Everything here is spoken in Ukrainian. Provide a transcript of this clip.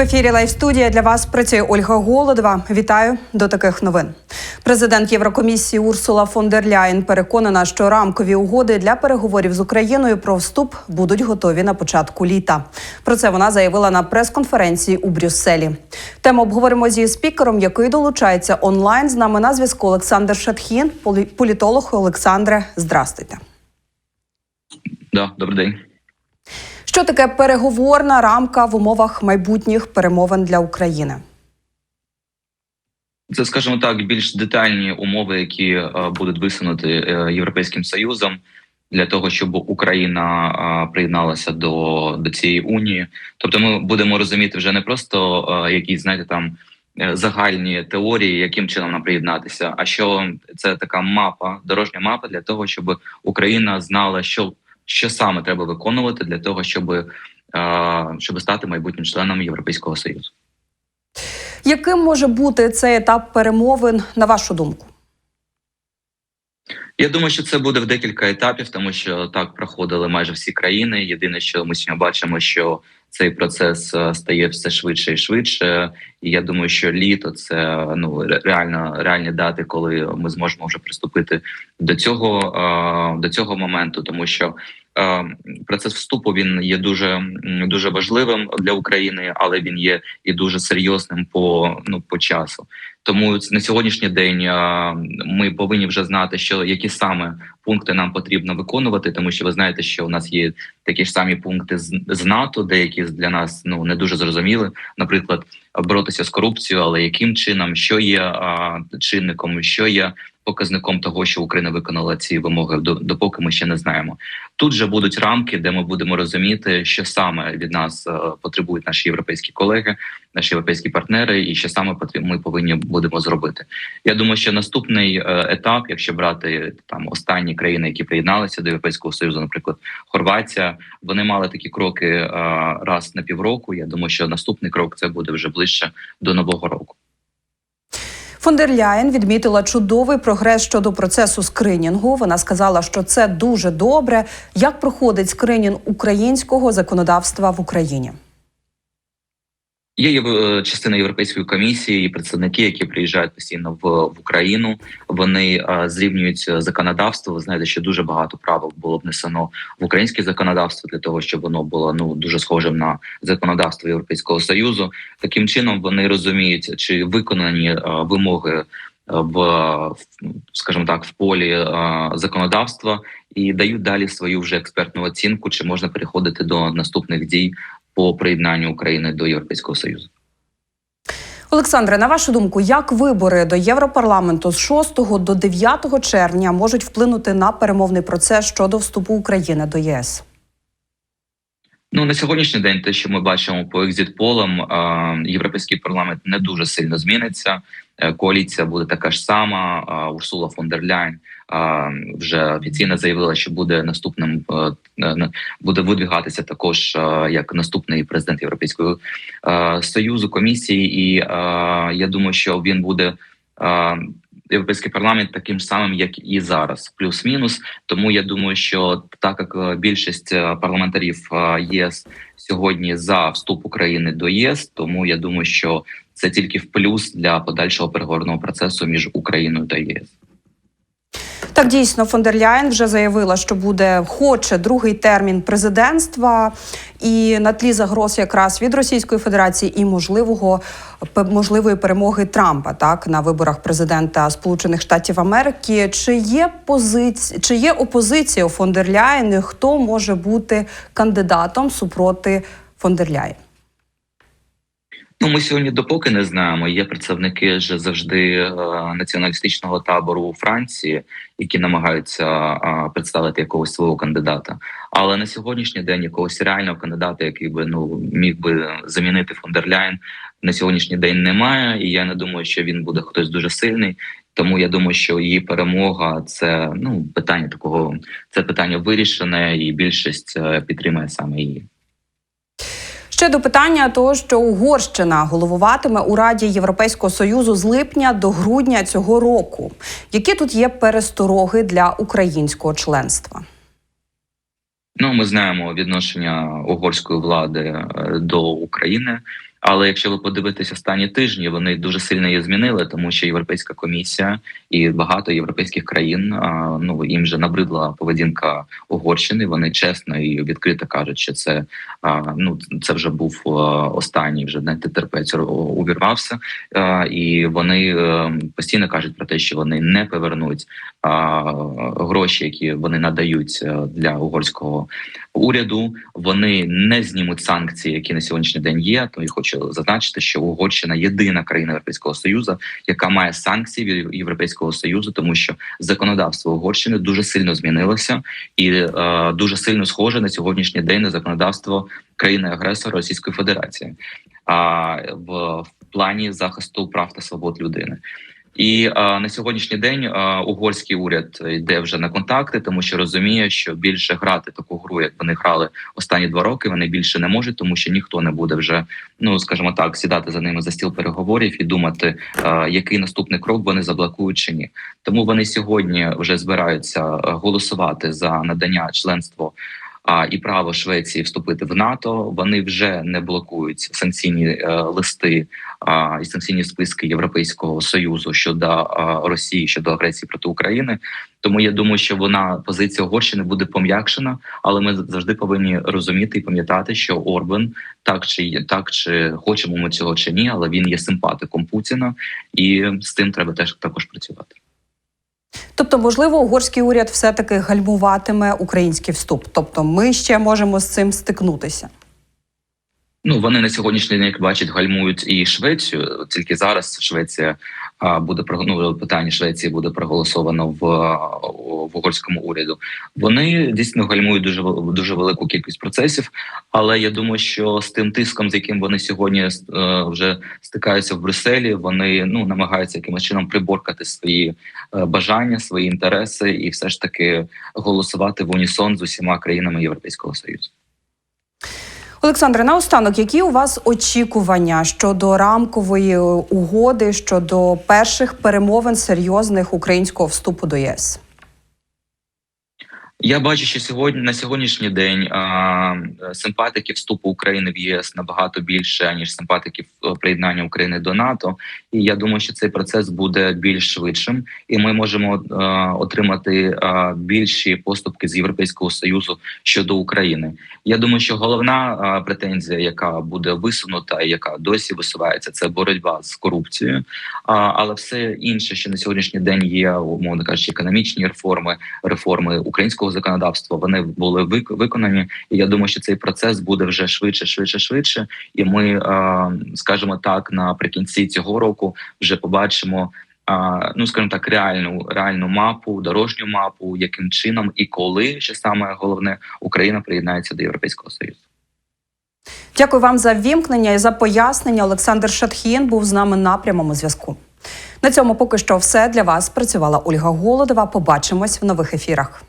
Ефірі Лайв студія для вас працює Ольга Голодова. Вітаю до таких новин. Президент Єврокомісії Урсула фон дер Ляєн переконана, що рамкові угоди для переговорів з Україною про вступ будуть готові на початку літа. Про це вона заявила на прес-конференції у Брюсселі. Тему обговоримо зі спікером, який долучається онлайн. З нами на зв'язку Олександр Шатхін, полі- політолог Олександре. Здрастуйте. Да, добрий день. Що таке переговорна рамка в умовах майбутніх перемовин для України? Це, скажімо так, більш детальні умови, які е, будуть висунуті е, Європейським Союзом для того, щоб Україна е, приєдналася до, до цієї унії. Тобто, ми будемо розуміти вже не просто якісь, знаєте, там загальні теорії, яким чином нам приєднатися, а що це така мапа, дорожня мапа для того, щоб Україна знала, що, що саме треба виконувати для того, щоб, щоб стати майбутнім членом Європейського Союзу. Яким може бути цей етап перемовин, на вашу думку? Я думаю, що це буде в декілька етапів, тому що так проходили майже всі країни. Єдине, що ми сьогодні бачимо, що цей процес е, стає все швидше і швидше. І я думаю, що літо це ну ре- реально реальні дати, коли ми зможемо вже приступити до цього е, до цього моменту, тому що процес вступу він є дуже дуже важливим для України, але він є і дуже серйозним по ну по часу. Тому на сьогоднішній день е, ми повинні вже знати, що які саме пункти нам потрібно виконувати, тому що ви знаєте, що у нас є такі ж самі пункти з, НАТО, деякі для нас ну не дуже зрозуміли. Наприклад, боротися з корупцією, але яким чином, що є а, чинником, що є показником того, що Україна виконала ці вимоги, до- допоки ми ще не знаємо. Тут же будуть рамки, де ми будемо розуміти, що саме від нас е, потребують наші європейські колеги, наші європейські партнери, і що саме ми повинні будемо зробити. Я думаю, що наступний е, етап, якщо брати там останні країни, які приєдналися до Європейського союзу, наприклад, Хорватія, вони мали такі кроки е, раз на півроку. Я думаю, що наступний крок це буде вже ближче до нового року. Фон дер Ляєн відмітила чудовий прогрес щодо процесу скринінгу. Вона сказала, що це дуже добре. Як проходить скринінг українського законодавства в Україні? Є є, частина європейської комісії і представники, які приїжджають постійно в, в Україну. Вони е, зрівнюють законодавство. Ви знаєте, що дуже багато правил було внесено в українське законодавство для того, щоб воно було ну дуже схожим на законодавство Європейського союзу. Таким чином вони розуміють, чи виконані е, вимоги е, в, скажімо так, в полі е, законодавства і дають далі свою вже експертну оцінку, чи можна переходити до наступних дій по приєднанню України до Європейського Союзу. Олександре, на вашу думку, як вибори до Європарламенту з 6 до 9 червня можуть вплинути на перемовний процес щодо вступу України до ЄС? Ну на сьогоднішній день, те, що ми бачимо по екзитполам, е, європейський парламент не дуже сильно зміниться. Е, Коаліція буде така ж сама. Е, Урсула фон дер Ляйн е, вже офіційно заявила, що буде наступним е, буде видвігатися також е, як наступний президент Європейського е, союзу комісії. І е, я думаю, що він буде. Європейський парламент таким самим, як і зараз, плюс-мінус. Тому я думаю, що так як е, більшість е, парламентарів е, ЄС сьогодні за вступ України до ЄС, тому я думаю, що це тільки в плюс для подальшого переговорного процесу між Україною та ЄС. Так, дійсно, фон дер Ляєн вже заявила, що буде хоче другий термін президентства, і на тлі загроз якраз від Російської Федерації і можливого можливої перемоги Трампа так на виборах президента Сполучених Штатів Америки. Чи є позиція, чи є опозиція у фон дер Ляєн? і Хто може бути кандидатом супроти фон дер Ляєн? Ну, ми сьогодні допоки не знаємо. Є представники вже завжди е, націоналістичного табору у Франції, які намагаються е, представити якогось свого кандидата. Але на сьогоднішній день якогось реального кандидата, який би ну міг би замінити фон дер Ляйн, на сьогоднішній день немає. І я не думаю, що він буде хтось дуже сильний. Тому я думаю, що її перемога це ну питання такого, це питання вирішене, і більшість е, підтримує саме її. Ще до питання того, що Угорщина головуватиме у Раді Європейського союзу з липня до грудня цього року. Які тут є перестороги для українського членства? Ну, ми знаємо відношення угорської влади е, до України. Але якщо ви подивитесь останні тижні, вони дуже сильно її змінили, тому що Європейська комісія і багато європейських країн ну їм вже набридла поведінка Угорщини. Вони чесно і відкрито кажуть, що це ну це вже був останній вже не терпець увірвався, і вони е, постійно кажуть про те, що вони не повернуть гроші, які вони надають е, для угорського уряду. Вони не знімуть санкції, які на сьогоднішній день є. То я хочу зазначити, що Угорщина єдина країна Європейського союзу, яка має санкції від Європейського союзу, тому що законодавство Угорщини дуже сильно змінилося і е, дуже сильно схоже на сьогоднішній день на законодавство країни-агресора Російської Федерації, а в плані захисту прав та свобод людини. І а, на сьогоднішній день а, угорський уряд йде вже на контакти, тому що розуміє, що більше грати таку гру, як вони грали останні два роки. Вони більше не можуть, тому що ніхто не буде вже, ну скажімо так, сідати за ними за стіл переговорів і думати, а, який наступний крок вони заблокують чи ні. Тому вони сьогодні вже збираються голосувати за надання членства. А і право Швеції вступити в НАТО вони вже не блокують санкційні е, листи а, і санкційні списки Європейського союзу щодо а, Росії щодо агресії проти України. Тому я думаю, що вона позиція Угорщини буде пом'якшена, але ми завжди повинні розуміти і пам'ятати, що Орбан так чи так, чи хочемо ми цього чи ні, але він є симпатиком Путіна, і з тим треба теж також працювати. Тобто, можливо, угорський уряд все-таки гальмуватиме український вступ. Тобто, ми ще можемо з цим стикнутися. Ну вони на сьогоднішній день, як бачать, гальмують і Швецію. Тільки зараз Швеція буде ну, питання Швеції буде проголосовано в, в угорському уряду. Вони дійсно гальмують дуже дуже велику кількість процесів. Але я думаю, що з тим тиском, з яким вони сьогодні е, вже стикаються в Брюсселі, вони ну намагаються якимось чином приборкати свої е, бажання, свої інтереси, і все ж таки голосувати в унісон з усіма країнами Європейського союзу. Олександре, наостанок, які у вас очікування щодо рамкової угоди щодо перших перемовин серйозних українського вступу до ЄС? Я бачу, що сьогодні на сьогоднішній день а, симпатиків вступу України в ЄС набагато більше ніж симпатиків приєднання України до НАТО. І я думаю, що цей процес буде більш швидшим, і ми можемо а, отримати а, більші поступки з Європейського союзу щодо України. Я думаю, що головна а, претензія, яка буде висунута, і яка досі висувається, це боротьба з корупцією. А, але все інше, що на сьогоднішній день є, умовно кажучи, економічні реформи, реформи українського законодавства вони були виконані, і я думаю, що цей процес буде вже швидше, швидше, швидше. І ми скажімо так, наприкінці цього року вже побачимо. Ну, скажімо так, реальну реальну мапу, дорожню мапу, яким чином і коли ще саме головне Україна приєднається до Європейського Союзу. Дякую вам за вімкнення і за пояснення. Олександр Шатхін був з нами на прямому зв'язку. На цьому поки що все для вас працювала Ольга Голодова. Побачимось в нових ефірах.